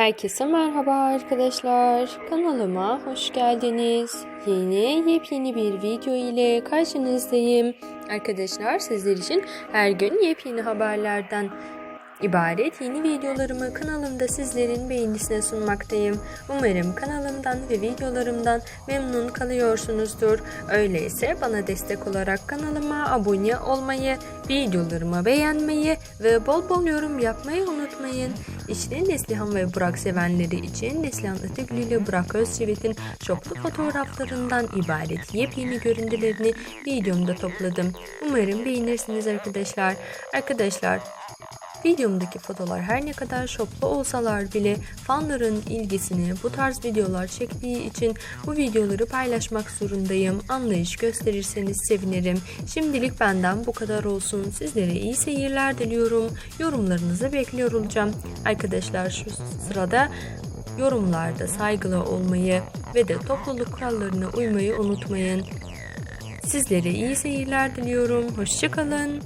Herkese merhaba arkadaşlar. Kanalıma hoş geldiniz. Yeni yepyeni bir video ile karşınızdayım. Arkadaşlar sizler için her gün yepyeni haberlerden ibaret yeni videolarımı kanalımda sizlerin beğenisine sunmaktayım. Umarım kanalımdan ve videolarımdan memnun kalıyorsunuzdur. Öyleyse bana destek olarak kanalıma abone olmayı, videolarımı beğenmeyi ve bol bol yorum yapmayı unutmayın. İşte Neslihan ve Burak sevenleri için Neslihan Atıgül ile Burak Özçivit'in çoklu fotoğraflarından ibaret yepyeni görüntülerini videomda topladım. Umarım beğenirsiniz arkadaşlar. Arkadaşlar Videomdaki fotolar her ne kadar şoplu olsalar bile fanların ilgisini bu tarz videolar çektiği için bu videoları paylaşmak zorundayım. Anlayış gösterirseniz sevinirim. Şimdilik benden bu kadar olsun. Sizlere iyi seyirler diliyorum. Yorumlarınızı bekliyor olacağım. Arkadaşlar şu sırada yorumlarda saygılı olmayı ve de topluluk kurallarına uymayı unutmayın. Sizlere iyi seyirler diliyorum. Hoşçakalın.